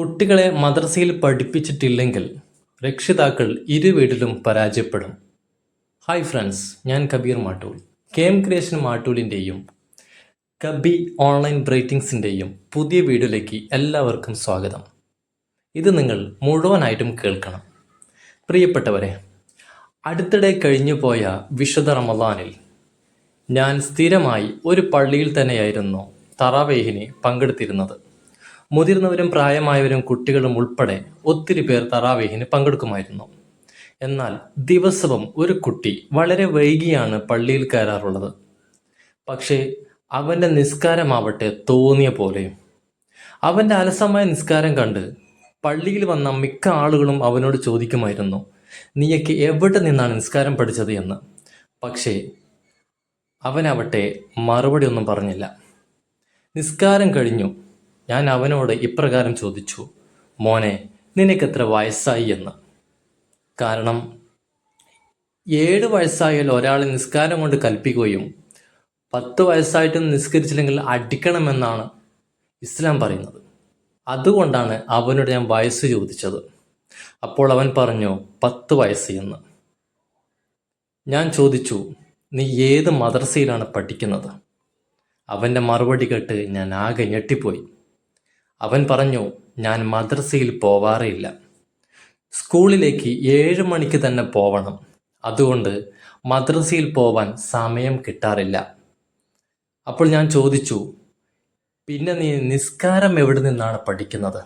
കുട്ടികളെ മദ്രസയിൽ പഠിപ്പിച്ചിട്ടില്ലെങ്കിൽ രക്ഷിതാക്കൾ ഇരുവീട്ടിലും പരാജയപ്പെടും. ഹായ് ഫ്രണ്ട്സ് ഞാൻ Kabir Mattool K M creation മാട്ടൂളിന്റെയും Kabi online ബ്രേറ്റിംഗ്സിന്റെയും പുതിയ വീഡിയോയിലേക്ക് എല്ലാവർക്കും സ്വാഗതം. ഇത് നിങ്ങൾ മുഴുവനായിട്ടും കേൾക്കണം. പ്രിയപ്പെട്ടവരെ അടുത്തിടെ കഴിഞ്ഞു പോയ വിശുദ്ധ റമദാനിൽ ഞാൻ സ്ഥിരമായി ഒരു പള്ളിയിൽ തന്നെയായിരുന്നു തറാവേഹിന് പങ്കെടുത്തിരുന്നത്. മുതിർന്നവരും പ്രായമായവരും കുട്ടികളും ഉൾപ്പെടെ ഒത്തിരി പേർ തറാവേഹിന് പങ്കെടുക്കുമായിരുന്നു. എന്നാൽ ദിവസവും ഒരു കുട്ടി വളരെ വൈകിയാണ് പള്ളിയിൽ കയറാറുള്ളത്. പക്ഷേ അവന്റെ നിസ്കാരമാവട്ടെ തോന്നിയ പോലെയും അവന്റെ അലസമായ നിസ്കാരം കണ്ട് പള്ളിയിൽ വന്ന മിക്ക ആളുകളും അവനോട് ചോദിക്കുമായിരുന്നു നീയൊക്കെ എവിടെ നിന്നാണ് നിസ്കാരം പഠിച്ചത്? എന്ന്. പക്ഷേ അവനവട്ടെ മറുപടി ഒന്നും പറഞ്ഞില്ല. നിസ്കാരം കഴിഞ്ഞു. ഞാൻ അവനോട് ഇപ്രകാരം ചോദിച്ചു മോനെ നിനക്കെത്ര വയസ്സായി എന്ന്? കാരണം ഏഴ് വയസ്സായാൽ ഒരാൾ നിസ്കാരം കൊണ്ട് കൽപ്പിക്കുകയും പത്ത് വയസ്സായിട്ടും നിസ്കരിച്ചില്ലെങ്കിൽ അടിക്കണമെന്നാണ് ഇസ്ലാം പറയുന്നത്. അതുകൊണ്ടാണ് അവനോട് ഞാൻ വയസ്സ് ചോദിച്ചത്. അപ്പോൾ അവൻ പറഞ്ഞു പത്ത് വയസ്സ് എന്ന്. ഞാൻ ചോദിച്ചു നീ ഏത് മദ്രസയിലാണ് പഠിക്കുന്നത്? അവന്റെ മറുപടി കേട്ട് ഞാൻ ആകെ ഞെട്ടിപ്പോയി. അവൻ പറഞ്ഞു ഞാൻ മദ്രസയിൽ പോവാറേയില്ല. സ്കൂളിലേക്ക് ഏഴ് മണിക്ക് തന്നെ പോവണം. അതുകൊണ്ട് മദ്രസയിൽ പോവാൻ സമയം കിട്ടാറില്ല. അപ്പോൾ ഞാൻ ചോദിച്ചു പിന്നെ നീ നിസ്കാരം എവിടെ നിന്നാണ് പഠിക്കുന്നത്?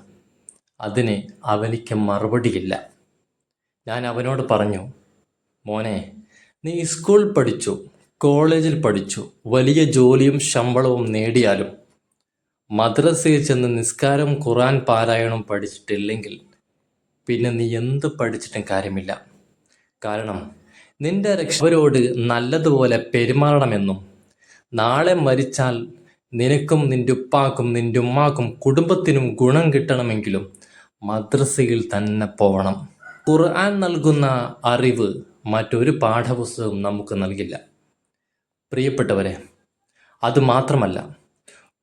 അതിന് അവനിക്ക് മറുപടിയില്ല. ഞാൻ അവനോട് പറഞ്ഞു മോനെ നീ സ്കൂൾ പഠിച്ചു കോളേജിൽ പഠിച്ചു വലിയ ജോലിയും ശമ്പളവും നേടിയാലും മദ്രസയിൽ ചെന്ന് നിസ്കാരം ഖുറാൻ പാരായണം പഠിച്ചിട്ടില്ലെങ്കിൽ പിന്നെ നീ എന്ത് പഠിച്ചിട്ടും കാര്യമില്ല. കാരണം നിന്റെ രക്ഷവരോട് നല്ലതുപോലെ പെരുമാറണമെന്നും നാളെ മരിച്ചാൽ നിനക്കും നിന്റെ ഉപ്പാക്കും നിന്റെ ഉമ്മാക്കും കുടുംബത്തിനും ഗുണം കിട്ടണമെങ്കിലും മദ്രസയിൽ തന്നെ പോകണം ഖുർആൻ നൽകുന്ന അറിവ് മറ്റൊരു പാഠപുസ്തകവും നമുക്ക് നൽകില്ല. പ്രിയപ്പെട്ടവരെ അതുമാത്രമല്ല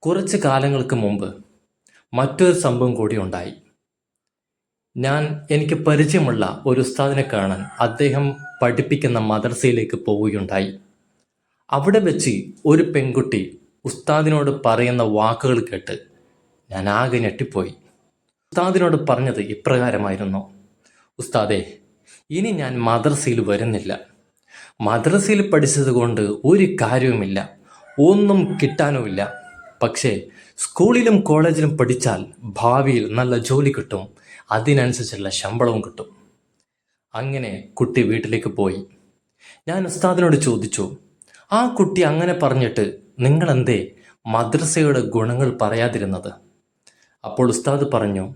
കുറച്ച് കാലങ്ങൾക്ക് മുമ്പ് മറ്റൊരു സംഭവം കൂടി ഉണ്ടായി. ഞാൻ എനിക്ക് പരിചയമുള്ള ഒരു ഉസ്താദിനെ കാണാൻ അദ്ദേഹം പഠിപ്പിക്കുന്ന മദർസയിലേക്ക് പോവുകയുണ്ടായി. അവിടെ വെച്ച് ഒരു പെൺകുട്ടി ഉസ്താദിനോട് പറയുന്ന വാക്കുകൾ കേട്ട് ഞാൻ ആകെ ഞെട്ടിപ്പോയി. ഉസ്താദിനോട് പറഞ്ഞത് ഇപ്രകാരമായിരുന്നു. ഉസ്താദേ ഇനി ഞാൻ മദ്രസയിൽ വരുന്നില്ല. മദ്രസയിൽ പഠിച്ചത് കൊണ്ട് ഒരു കാര്യവുമില്ല. ഒന്നും കിട്ടാനുമില്ല. പക്ഷേ സ്കൂളിലും കോളേജിലും പഠിച്ചാൽ ഭാവിയിൽ നല്ല ജോലി കിട്ടും. അതിനനുസരിച്ചുള്ള ശമ്പളവും കിട്ടും. അങ്ങനെ കുട്ടി വീട്ടിലേക്ക് പോയി. ഞാൻ ഉസ്താദിനോട് ചോദിച്ചു ആ കുട്ടി അങ്ങനെ പറഞ്ഞിട്ട് നിങ്ങളെന്തേ മദ്രസയുടെ ഗുണങ്ങൾ പറയാതിരുന്നത്? അപ്പോൾ ഉസ്താദ് പറഞ്ഞു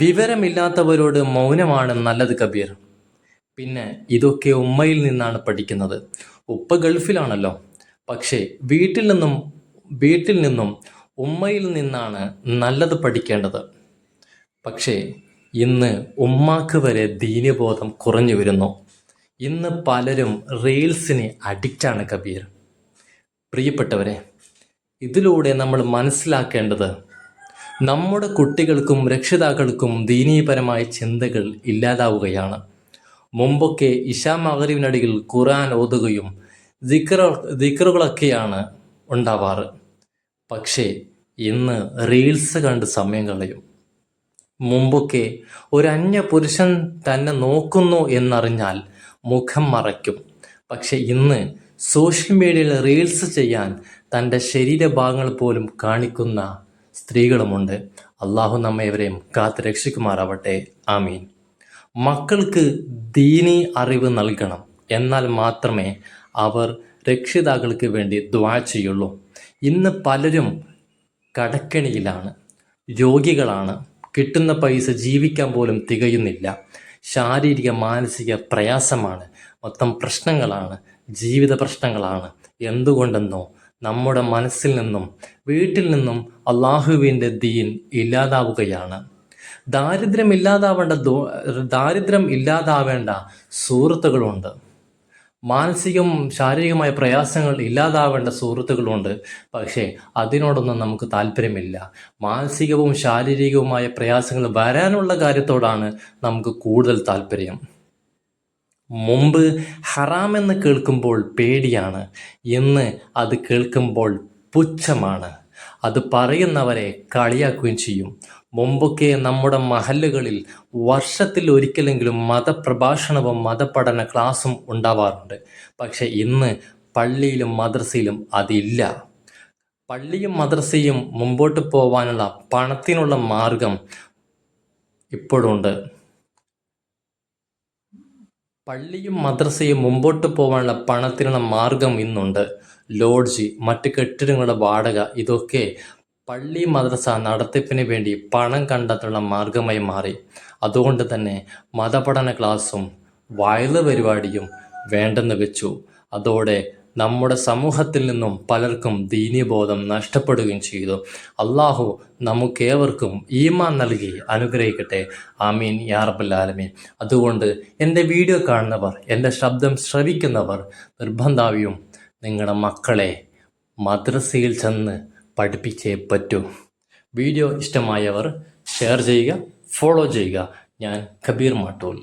വിവരമില്ലാത്തവരോട് മൗനമാണ് നല്ലത് കബീർ. പിന്നെ ഇതൊക്കെ ഉമ്മയിൽ നിന്നാണ് പഠിക്കുന്നത്. ഉപ്പ ഗൾഫിലാണല്ലോ. പക്ഷേ വീട്ടിൽ നിന്നും വീട്ടിൽ നിന്നും ഉമ്മയിൽ നിന്നാണ് നല്ലത് പഠിക്കേണ്ടത്. പക്ഷേ ഇന്ന് ഉമ്മാക്ക് വരെ ദീനബോധം കുറഞ്ഞു വരുന്നു. ഇന്ന് പലരും റീൽസിന് അഡിക്റ്റാണ് കബീർ. പ്രിയപ്പെട്ടവരെ ഇതിലൂടെ നമ്മൾ മനസ്സിലാക്കേണ്ടത് നമ്മുടെ കുട്ടികൾക്കും രക്ഷിതാക്കൾക്കും ദീനീപരമായ ചിന്തകൾ ഇല്ലാതാവുകയാണ്. മുമ്പൊക്കെ ഇഷാ മകരീവിനടിയിൽ ഖുറാൻ ഓതുകയും ദിക്ര ദിക്റുകളൊക്കെയാണ് ഉണ്ടാവാറ്. പക്ഷേ ഇന്ന് റീൽസ് കണ്ട് സമയം കളയും മുമ്പൊക്കെ ഒരു അന്യ പുരുഷൻ തന്നെ നോക്കുന്നു എന്നറിഞ്ഞാൽ മുഖം മറയ്ക്കും. പക്ഷെ ഇന്ന് സോഷ്യൽ മീഡിയയിൽ റീൽസ് ചെയ്യാൻ തന്റെ ശരീരഭാഗങ്ങൾ പോലും കാണിക്കുന്ന സ്ത്രീകളുമുണ്ട്. അള്ളാഹു നമ്മയവരെയും കാത്ത് രക്ഷിക്കുമാറാവട്ടെ. ആമീൻ. മക്കൾക്ക് ദീനി അറിവ് നൽകണം. എന്നാൽ മാത്രമേ അവർ രക്ഷിതാക്കൾക്ക് വേണ്ടി ദ്വാ ചെയ്യുള്ളൂ. ഇന്ന് പലരും കടക്കണിയിലാണ് രോഗികളാണ് കിട്ടുന്ന പൈസ ജീവിക്കാൻ പോലും തികയുന്നില്ല. ശാരീരിക മാനസിക പ്രയാസമാണ് മൊത്തം പ്രശ്നങ്ങളാണ് ജീവിത പ്രശ്നങ്ങളാണ്. എന്തുകൊണ്ടെന്നോ നമ്മുടെ മനസ്സിൽ നിന്നും വീട്ടിൽ നിന്നും അള്ളാഹുവിന്റെ ദീൻ ഇല്ലാതാവുകയാണ്. ദാരിദ്ര്യം ഇല്ലാതാവേണ്ട ദാരിദ്ര്യം ഇല്ലാതാവേണ്ട സുഹൃത്തുക്കളുണ്ട്. മാനസികവും ശാരീരികമായ പ്രയാസങ്ങൾ ഇല്ലാതാവേണ്ട സുഹൃത്തുക്കളുണ്ട്. പക്ഷേ അതിനോടൊന്നും നമുക്ക് താല്പര്യമില്ല. മാനസികവും ശാരീരികവുമായ പ്രയാസങ്ങൾ വരാനുള്ള കാര്യത്തോടാണ് നമുക്ക് കൂടുതൽ താല്പര്യം. മുമ്പ് ഹറാമെന്ന് കേൾക്കുമ്പോൾ പേടിയാണ്. ഇന്ന് അത് കേൾക്കുമ്പോൾ പുച്ഛമാണ്. അത് പറയുന്നവരെ കളിയാക്കുകയും ചെയ്യും. മുമ്പൊക്കെ നമ്മുടെ മഹല്ലുകളിൽ വർഷത്തിൽ ഒരിക്കലെങ്കിലും മതപ്രഭാഷണവും മതപഠന ക്ലാസ്സും ഉണ്ടാവാറുണ്ട്. പക്ഷെ ഇന്ന് പള്ളിയിലും മദ്രസയിലും അതില്ല. പള്ളിയും മദ്രസയും മുമ്പോട്ട് പോവാനുള്ള പണത്തിനുള്ള മാർഗം ഇപ്പോഴുണ്ട്. പള്ളിയും മദ്രസയും മുമ്പോട്ട് പോകാനുള്ള പണത്തിനുള്ള മാർഗം ഇന്നുണ്ട്. ലോഡ്ജ് മറ്റ് കെട്ടിടങ്ങളുടെ വാടക ഇതൊക്കെ പള്ളി മദ്രസ നടത്തിപ്പിന് വേണ്ടി പണം കണ്ടെത്തുന്ന മാർഗമായി മാറി. അതുകൊണ്ട് തന്നെ മതപഠന ക്ലാസ്സും വയൽ പരിപാടിയും വേണ്ടെന്ന് വെച്ചു. അതോടെ നമ്മുടെ സമൂഹത്തിൽ നിന്നും പലർക്കും ദീനീബോധം നഷ്ടപ്പെടുകയും ചെയ്തു. അള്ളാഹു നമുക്കേവർക്കും ഈമാൻ നൽകി അനുഗ്രഹിക്കട്ടെ. ആമീൻ. യാ റബ്ബൽ ആലമീൻ. അതുകൊണ്ട് എന്റെ വീഡിയോ കാണുന്നവർ എന്റെ ശബ്ദം ശ്രവിക്കുന്നവർ നിർബന്ധാവിയും നിങ്ങളുടെ മക്കളെ മദ്രസയിൽ ചെന്ന് പഠിപ്പിച്ചേ പറ്റൂ. വീഡിയോ ഇഷ്ടമായവർ ഷെയർ ചെയ്യുക ഫോളോ ചെയ്യുക. ഞാൻ കബീർ മാട്ടൂൽ.